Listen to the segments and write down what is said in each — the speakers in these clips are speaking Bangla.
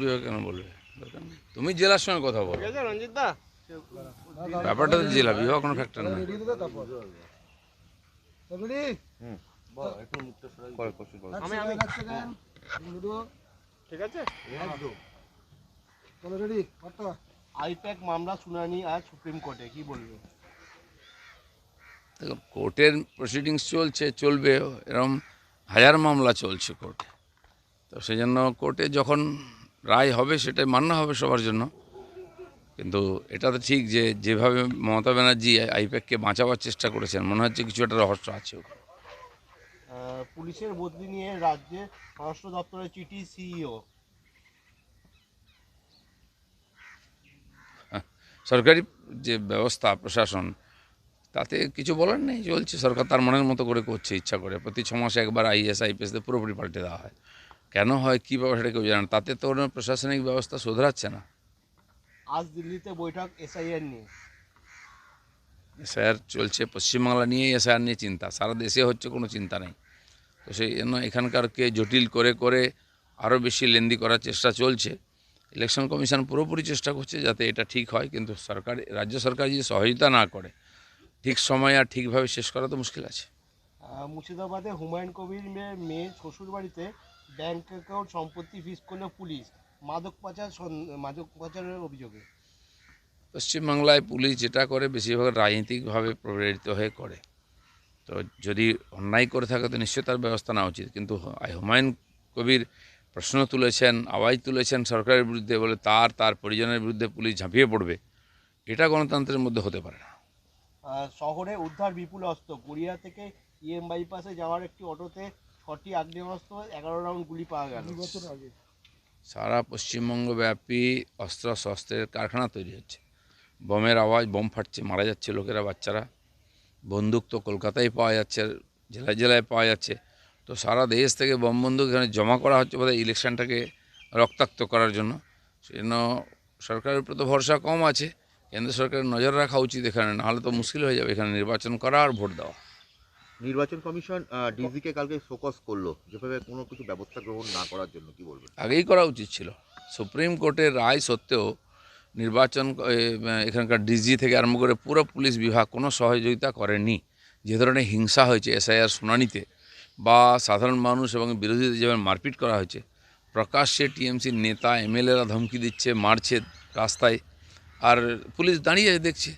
বিভাগ কেন বলবে? তুমি জেলার সঙ্গে কথা বলো। ব্যাপারটা তো জেলা বিভাগ কোনো ফ্যাক্টর না আমি আমি। ঠিক আছে? আইপ্যাক মামলা শুনানি আজ সুপ্রিম কোর্টে কি বলবে? দেখো কোর্টের প্রসিডিংস চলছে চলবে এরকম হাজার মামলা চলছে কোর্টে। তো সেই জন্য কোর্টে যখন রায় হবে সেটাই মান্য হবে সবার জন্য। কিন্তু এটা তো ঠিক যে যেভাবে মমতা ব্যানার্জি আইপ্যাককে বাঁচাবার চেষ্টা করেছেন মনে হচ্ছে কিছু একটা রহস্য আছে ওখানে। পুলিশের বদলি নিয়ে রাজ্যে স্বরাষ্ট্র দপ্তরের চিঠি সিইও। সরকারি যে ব্যবস্থা প্রশাসন তাতে কিছু বলার নেই চলছে। সরকার তার মনের মতো করে করছে ইচ্ছা করে। প্রতি ছ মাসে একবার আইএস আইপিএসদের পুরোপুরি পাল্টে দেওয়া হয়। কেন হয় কী ব্যাপার সেটা কেউ জানে না। তাতে তো কোনো প্রশাসনিক ব্যবস্থা শোধরাচ্ছে না। আজ দিল্লিতে বৈঠক এসআইআর নিয়ে। এসআইআর চলছে। পশ্চিমবাংলা নিয়েই এসআইআর নিয়ে চিন্তা। সারা দেশে হচ্ছে কোনো চিন্তা নেই। তো সেই জন্য এখানকারকে জটিল করে করে আরও বেশি লেন্দি করার চেষ্টা চলছে। ইলেকশন কমিশন পুরোপুরি চেষ্টা করছে যাতে এটা ঠিক হয়। কিন্তু সরকার রাজ্য সরকার যদি সহযোগিতা না করে ঠিক সময় আর ঠিকভাবে শেষ করা তো মুশকিল আছে। মুর্শিদাবাদে হুমায়ুন কবির মেয়ে মেয়ের শ্বশুর বাড়িতে ব্যাংক অ্যাকাউন্ট সম্পত্তি ফিস করল পুলিশ। মাদক পাচার মাদক পাচারের অভিযোগে। পশ্চিমবাংলায় পুলিশ যেটা করে বেশিরভাগ রাজনৈতিকভাবে প্রেরিত হয়ে করে। তো যদি অন্যায় করে থাকে তো নিশ্চয়ই তার ব্যবস্থা নেওয়া উচিত। কিন্তু হুমায়ুন কবির প্রশ্ন তুলেছেন আওয়াজ তুলেছেন সরকারের বিরুদ্ধে বলে তার তার পরিজনের বিরুদ্ধে পুলিশ ঝাঁপিয়ে পড়বে। এটা গণতন্ত্রের মধ্যে হতে পারে না। শহরে উদ্ধার বিপুল অস্ত্র। গড়িয়া থেকে ইএম বাইপাসে যাওয়ার একটি অটোতে ছটি আগ্নেয়াস্ত্র এগারো রাউন্ড গুলি পাওয়া গেল। সারা পশ্চিমবঙ্গব্যাপী অস্ত্র শস্ত্রের কারখানা তৈরি হচ্ছে। বোমের আওয়াজ বোম ফাটছে মারা যাচ্ছে লোকেরা বাচ্চারা। বন্দুক তো কলকাতায় পাওয়া যাচ্ছে জেলায় জেলায় পাওয়া যাচ্ছে। তো সারা দেশ থেকে বোম বন্দুক এখানে জমা করা হচ্ছে বোধহয় ইলেকশনটাকে রক্তাক্ত করার জন্য। সেজন্য সরকারের উপর তো ভরসা কম আছে। কেন্দ্র সরকারের নজর রাখা উচিত এখানে নাহলে তো মুশকিল হয়ে যাবে। এখানে নির্বাচন করা আর ভোট দেওয়া। নির্বাচন কমিশন ডিজিকে কালকে ফোকাস করল যেভাবে কোনো কিছু ব্যবস্থা গ্রহণ না করার জন্য কি বলবেন? আগেই করা উচিত ছিল। সুপ্রিম কোর্টের রায় সত্ত্বেও নির্বাচন এখানকার ডিজি থেকে আরম্ভ করে পুরো পুলিশ বিভাগ কোনো সহযোগিতা করেনি। যে ধরনের হিংসা হয়েছে এসআইআর শুনানিতে বা সাধারণ মানুষ এবং বিরোধীদের যেভাবে মারপিট করা হয়েছে প্রকাশ্যে টিএমসির নেতা এমএলএরা ধমকি দিচ্ছে মারছে রাস্তায় আর পুলিশ দাঁড়িয়ে দেখছে।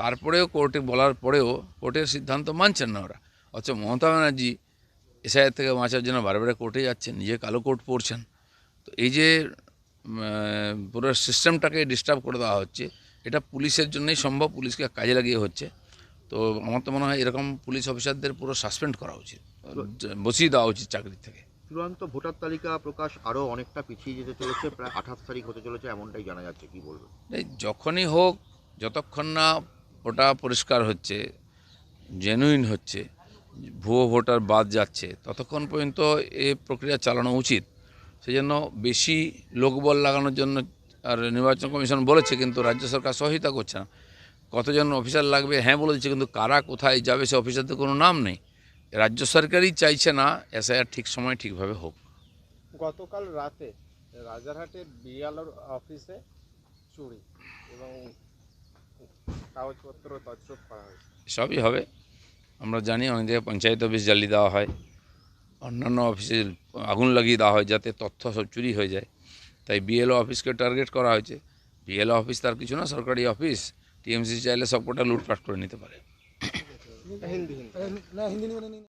তারপরেও কোর্টে বলার পরেও কোর্টের সিদ্ধান্ত মানছেন না ওরা। অথচ মমতা ব্যানার্জি এসআইআর থেকে বাঁচার জন্য বারে বারে কোর্টে যাচ্ছেন, নিজে কালো কোর্ট পড়ছেন তো এই যে পুরো সিস্টেমটাকে ডিস্টার্ব করে দেওয়া হচ্ছে, এটা পুলিশের জন্যই সম্ভব, পুলিশকে কাজে লাগিয়ে হচ্ছে। তো আমার তো মনে হয় এরকম পুলিশ অফিসারদের পুরো সাসপেন্ড করা উচিত, বসিয়ে দেওয়া উচিত চাকরি থেকে। চূড়ান্ত ভোটার তালিকা প্রকাশ আরও অনেকটা পিছিয়ে যেতে চলেছে, প্রায় আঠাশ তারিখ হতে চলেছে এমনটাই জানা যাচ্ছে, কি বলবেন যখনই হোক, যতক্ষণ না ওটা পরিষ্কার হচ্ছে জেনুইন হচ্ছে, ভুয়ো ভোটার বাদ যাচ্ছে, ততক্ষণ পর্যন্ত এ প্রক্রিয়া চালানো উচিত। সেই জন্য বেশি লোকবল লাগানোর জন্য আর নির্বাচন কমিশন বলেছে, কিন্তু রাজ্য সরকার সহায়তা করছে না। কতজন অফিসার লাগবে? হ্যাঁ বলে দিচ্ছে, কিন্তু কারা কোথায় যাবে সে অফিসারদের কোনো নাম নেই। রাজ্য সরকারই চাইছে না এসআইআর ঠিক সময় ঠিকভাবে হোক। গতকাল রাতে রাজারহাটের বিএলওর অফিসে চুরি এবং কাগজপত্র তছরূপ করা হয়েছে। সবই হবে। আমরা জানি অনেক জায়গায় পঞ্চায়েত অফিস জ্বালিয়ে দেওয়া হয়। অন্যান্য অফিসে আগুন লাগিয়ে দেওয়া হয় যাতে তথ্য সব চুরি হয়ে যায়। তাই বিএলও অফিসকে টার্গেট করা হয়েছে। বিএলও অফিস তার কিছু না সরকারি অফিস টিএমসি চাইলে সবকটা লুটপাট করে নিতে পারে। हिंदी हिंदी। नहीं हिंदी नहीं।